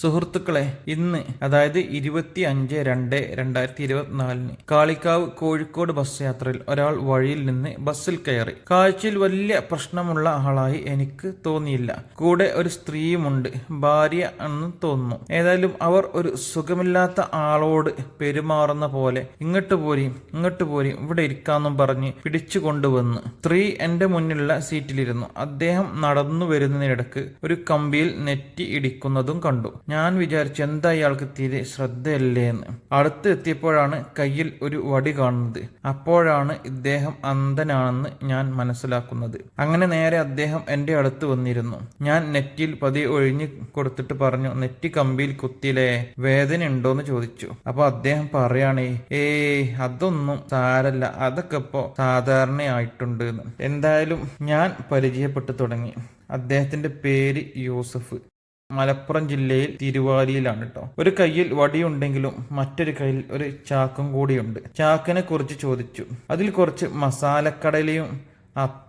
സുഹൃത്തുക്കളെ ഇന്ന് അതായത് ഇരുപത്തി അഞ്ച് രണ്ട് രണ്ടായിരത്തി ഇരുപത്തിനാലിന് കാളിക്കാവ് കോഴിക്കോട് ബസ് യാത്രയിൽ ഒരാൾ വഴിയിൽ നിന്ന് ബസ്സിൽ കയറി. കാഴ്ചയിൽ വലിയ പ്രശ്നമുള്ള ആളായി എനിക്ക് തോന്നിയില്ല. കൂടെ ഒരു സ്ത്രീയുമുണ്ട് ഭാര്യ എന്ന് തോന്നുന്നു. ഏതായാലും അവർ ഒരു സുഖമില്ലാത്ത ആളോട് പെരുമാറുന്ന പോലെ ഇങ്ങോട്ട് പോരെയും ഇങ്ങോട്ട് പോരെയും ഇവിടെ ഇരിക്കാന്നും പറഞ്ഞ് പിടിച്ചു കൊണ്ടുവന്നു. സ്ത്രീ എന്റെ മുന്നിലുള്ള സീറ്റിലിരുന്നു. അദ്ദേഹം നടന്നു വരുന്നതിനിടക്ക് ഒരു കമ്പിയിൽ നെറ്റി ഇടിക്കുന്നതും കണ്ടു. ഞാൻ വിചാരിച്ചു എന്താ ഇയാൾക്ക് തീരെ ശ്രദ്ധയല്ലേ എന്ന്. അടുത്ത് എത്തിയപ്പോഴാണ് കയ്യിൽ ഒരു വടി കാണുന്നത്. അപ്പോഴാണ് ഇദ്ദേഹം അന്ധനാണെന്ന് ഞാൻ മനസ്സിലാക്കുന്നത്. അങ്ങനെ നേരെ അദ്ദേഹം എന്റെ അടുത്ത് വന്നിരുന്നു. ഞാൻ നെറ്റിയിൽ പതിയെ ഒഴിഞ്ഞു കൊടുത്തിട്ട് പറഞ്ഞു നെറ്റി കമ്പിയിൽ കുത്തിയില്ലേ? വേദന ഉണ്ടോന്ന് ചോദിച്ചു. അപ്പൊ അദ്ദേഹം പറയാണേ ഏയ് അതൊന്നും സാരല്ല. അതൊക്കെ ഇപ്പോ സാധാരണയായിട്ടുണ്ട് എന്തായാലും ഞാൻ പരിചയപ്പെട്ടു തുടങ്ങി. അദ്ദേഹത്തിന്റെ പേര് യൂസഫ്. മലപ്പുറം ജില്ലയിൽ തിരുവാലിയിലാണ് കേട്ടോ ഒരു കയ്യിൽ വടിയുണ്ടെങ്കിലും മറ്റൊരു കയ്യിൽ ഒരു ചാക്കും കൂടിയുണ്ട്. ചാക്കിനെ കുറിച്ച് ചോദിച്ചു. അതിൽ കുറച്ച് മസാലക്കടലയും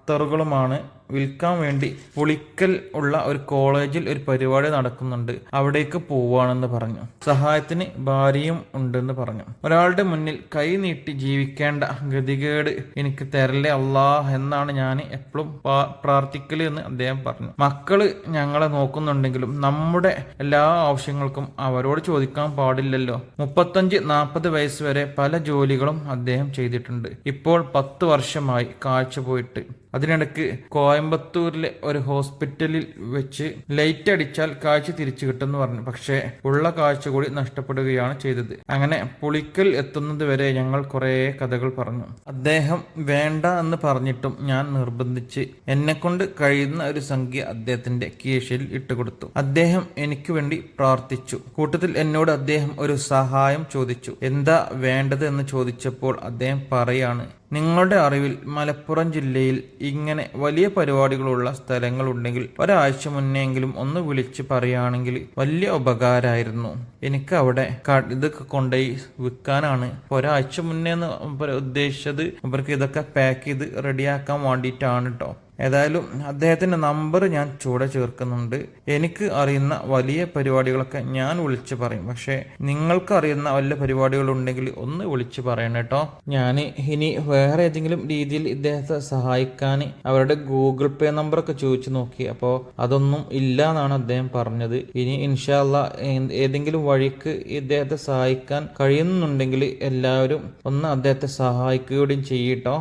അത്തറുകളുമാണ് വിൽക്കാൻ വേണ്ടി പുളിക്കൽ ഉള്ള ഒരു കോളേജിൽ ഒരു പരിപാടി നടക്കുന്നുണ്ട്. അവിടേക്ക് പോവാണെന്ന് പറഞ്ഞു. സഹായത്തിന് ഭാര്യയും ഉണ്ടെന്ന് പറഞ്ഞു. ഒരാളുടെ മുന്നിൽ കൈ നീട്ടി ജീവിക്കേണ്ട ഗതികേട് എനിക്ക് തരല്ലേ അള്ളാഹ് എന്നാണ് ഞാൻ എപ്പോഴും പ്രാർത്ഥിക്കൽ എന്ന് അദ്ദേഹം പറഞ്ഞു. മക്കൾ ഞങ്ങളെ നോക്കുന്നുണ്ടെങ്കിലും നമ്മുടെ എല്ലാ ആവശ്യങ്ങൾക്കും അവരോട് ചോദിക്കാൻ പാടില്ലല്ലോ. മുപ്പത്തഞ്ച് നാൽപ്പത് വയസ്സ് വരെ പല ജോലികളും അദ്ദേഹം ചെയ്തിട്ടുണ്ട്. ഇപ്പോൾ പത്ത് വർഷമായി കാഴ്ച പോയിട്ട് അതിനിടയ്ക്ക് കോയമ്പത്തൂരിലെ ഒരു ഹോസ്പിറ്റലിൽ വെച്ച് ലൈറ്റ് അടിച്ചാൽ കാഴ്ച തിരിച്ചു കിട്ടുമെന്ന് പറഞ്ഞു. പക്ഷേ ഉള്ള കാഴ്ച കൂടി നഷ്ടപ്പെടുകയാണ് ചെയ്തത്. അങ്ങനെ പുളിക്കൽ എത്തുന്നത് വരെ ഞങ്ങൾ കുറേ കഥകൾ പറഞ്ഞു. അദ്ദേഹം വേണ്ട എന്ന് പറഞ്ഞിട്ടും ഞാൻ നിർബന്ധിച്ച് എന്നെ കൊണ്ട് കഴിയുന്ന ഒരു സംഖ്യ അദ്ദേഹത്തിന്റെ കീശയിൽ ഇട്ടുകൊടുത്തു. അദ്ദേഹം എനിക്ക് വേണ്ടി പ്രാർത്ഥിച്ചു. കൂട്ടത്തിൽ എന്നോട് അദ്ദേഹം ഒരു സഹായം ചോദിച്ചു. എന്താ വേണ്ടത് എന്ന് ചോദിച്ചപ്പോൾ അദ്ദേഹം പറയാണ് നിങ്ങളുടെ അറിവിൽ മലപ്പുറം ജില്ലയിൽ ഇങ്ങനെ വലിയ പരിപാടികളുള്ള സ്ഥലങ്ങളുണ്ടെങ്കിൽ ഒരാഴ്ച മുന്നെങ്കിലും ഒന്ന് വിളിച്ച് പറയുകയാണെങ്കിൽ വലിയ ഉപകാരമായിരുന്നു. എനിക്ക് അവിടെ ഇതൊക്കെ കൊണ്ടുപോയി വിൽക്കാനാണ്. ഒരാഴ്ച മുന്നേ എന്ന് ഉദ്ദേശിച്ചത്. ഇവർക്ക് ഇതൊക്കെ പാക്ക് ചെയ്ത് റെഡിയാക്കാൻ വേണ്ടിയിട്ടാണ് കേട്ടോ ഏതായാലും അദ്ദേഹത്തിന്റെ നമ്പർ ഞാൻ ചൂടെ ചേർക്കുന്നുണ്ട്. എനിക്ക് അറിയുന്ന വലിയ പരിപാടികളൊക്കെ ഞാൻ വിളിച്ച് പറയും. പക്ഷേ നിങ്ങൾക്ക് അറിയുന്ന വല്ല പരിപാടികളുണ്ടെങ്കിൽ ഒന്ന് വിളിച്ച് പറയണം കേട്ടോ. ഞാൻ ഇനി വേറെ ഏതെങ്കിലും രീതിയിൽ ഇദ്ദേഹത്തെ സഹായിക്കാൻ അവരുടെ ഗൂഗിൾ പേ നമ്പർ ഒക്കെ ചോദിച്ചു നോക്കി. അപ്പോൾ അതൊന്നും ഇല്ല എന്നാണ് അദ്ദേഹം പറഞ്ഞത്. ഇനി ഇൻഷാല്ല ഏതെങ്കിലും വഴിക്ക് ഇദ്ദേഹത്തെ സഹായിക്കാൻ കഴിയുന്നുണ്ടെങ്കിൽ എല്ലാവരും ഒന്ന് അദ്ദേഹത്തെ സഹായിക്കുകയും ചെയ്യട്ടോ